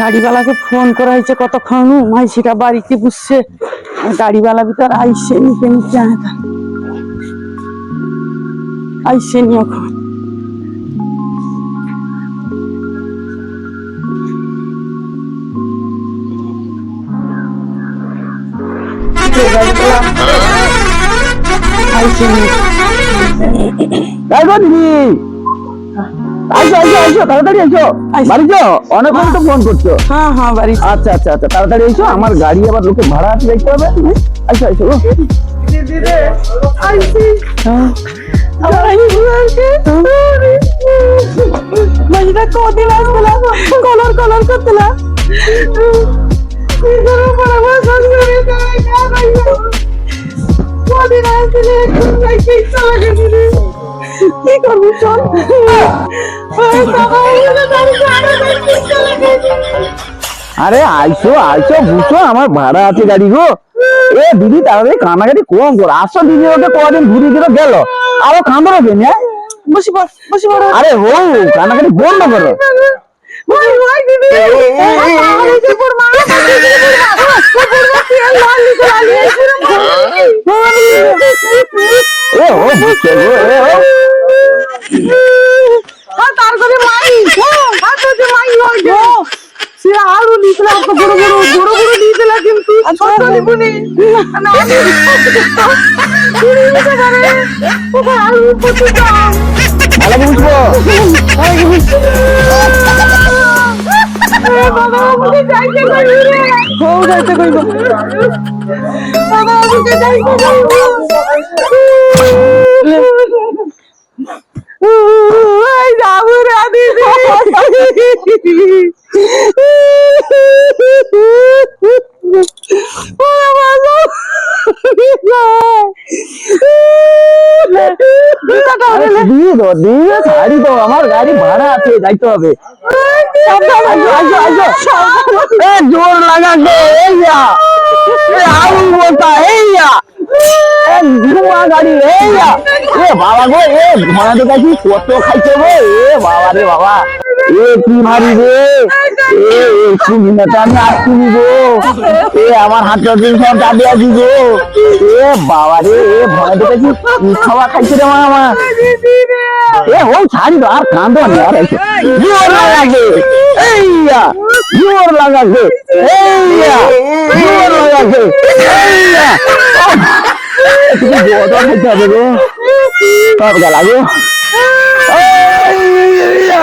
গাড়িওয়ালাকে phone করা হয়েছে কতক্ষণ? মাইসিটা বাড়িতে বুঝছে? গাড়িওয়ালা ভিতর আইসে নিতে নিতে আইসে নি এখন। আইসে নি। আইসো আইসো আইসো তাড়াতাড়ি আইসো। বাড়ি যাও অনেকক্ষণ তো ফোন করছ। হ্যাঁ হ্যাঁ বাড়ি। আচ্ছা আচ্ছা আচ্ছা তাড়াতাড়ি আইসো আমার গাড়ি আবার লোকে ভাড়া আছে দেখতে হবে আসবে না? কলর কলর করতে কদিন আসলে চল আরে আইসো আইসো বুঝছ আমার ভাড়া আছে গাড়ি গো এ দিদি তাড়াতাড়ি কানাকাটি কম করো আসো দিদি ওকে কদিন ঘুরিয়ে দিল গেল আরও কাঁদো না কেন হ্যাঁ? বসে বসে আরে হো কানাকাটি বন্ধ করো দিদি আরে যে পড় মা এ ও বুঝছ গো এ ও তার করে মাই হাত মাই হয় গো সে আরও নিচলা তো বড় বড় বড় বড় নিচলা কিন্তু ছোট নিবুনি না পুরি মিশে করে ওকে আরও পচে দাও ভালো বুঝব বাবা আমাকে যাইতে কইবি রে যাইতে কইব বাবা আমাকে যাইতে কইব ওই যাব দিদি আমার গাড়ি ভাড়া আছে যাইতে হবে জোর লাগা গো এইয়া বলতা এইয়া ধুয়া গাড়ি এইয়া এ বাবা গো এ ধোয়া তো কত খাইছে গো? এ বাবা রে বাবা। এ কি মারি রে? এ এ তুমি না তো আমি আসছি গো। এ আমার হাতটা দিন সব দাবি আছি গো। এ বাবা রে এ ভয় তো কাছি কি খাওয়া খাইছে রে মামা এ ও ছাড়ি আর কান্দো না। আর এইয়া জোর লাগাকে এইয়া জোর লাগাকে এইয়া তুমি জোর খাইতে হবে গো সব গেলা গো এইয়া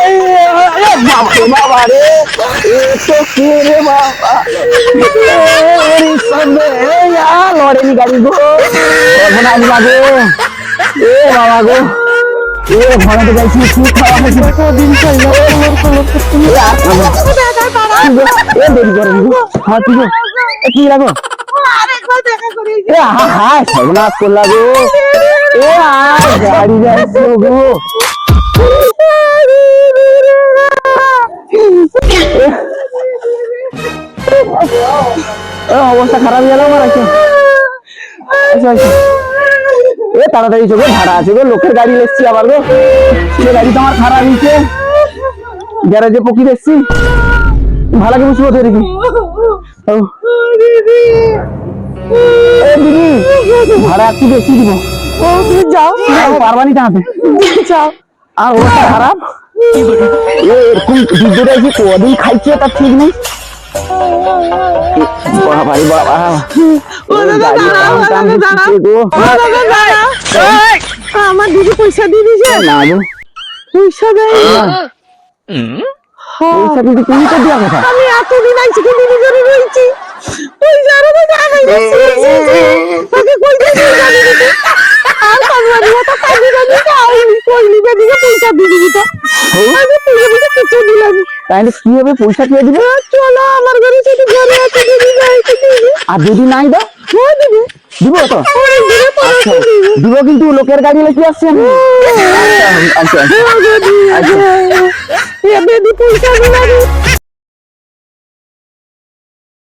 এইয়া এ বাবা বাবা রে এ তো কি রে বাবা এ সবে এইয়া লড়েনি গাড়ি গো সর্বনাশ লাগে এ বাবা গো এ ঘরে যাইছি কি খাওয়া হয়েছে কদিন চলল কলর কলর করতে এ দেরি করে গো হ্যাঁ ঠিক এ কি লাগো আরেকবার দেখা করি এ হা হা সর্বনাশ করলা গো এ আর গাড়ি যাইছে গো অবস্থা খারাপ গেল আমার আছে আচ্ছা আচ্ছা এ তাড়াতাড়ি চোখে ভাড়া আছে গো লোকের গাড়ি এসছি আবার গো। সে গাড়ি তো আমার খারাপ হয়েছে গ্যারেজে পকি এসছি। ভাড়াকে বুঝব তো দেখি। দিদি ভাড়া একটু বেশি দিব। তুমি যাও। পারবানি তাহাতে যাও। আর অবস্থা খারাপ। এরকম দুধটা যে কদিন খাইছে তার ঠিক নেই। বাবা। রে বাবা গাড়ি টান টান দিচ্ছে গো। আমার দিদি পয়সা দিয়ে দিছে না গো। পয়সা দেয়। পয়সা দিদি তুমি তো দেওয়া কথা। আমি এতদিন আইছি রইছি? পয়সা আরও তো জানাই তাকে কই দিদি জানি দিদি আর তো কই নিবে পয়সা দিবি তো। আমি পয়সা দিতে কিছু দিলাম। তাহলে কি হবে পয়সা দিয়ে দিবে? চলো আমার ঘরে সেটি ঘরে আছে দিদি আর যদি নাই দাও হ্যাঁ দিদি। দিব তো দিদি আচ্ছা দিব কিন্তু লোকের গাড়ি লেখি আসছে। আমি আচ্ছা আচ্ছা। আচ্ছা। পয়সা দিলাম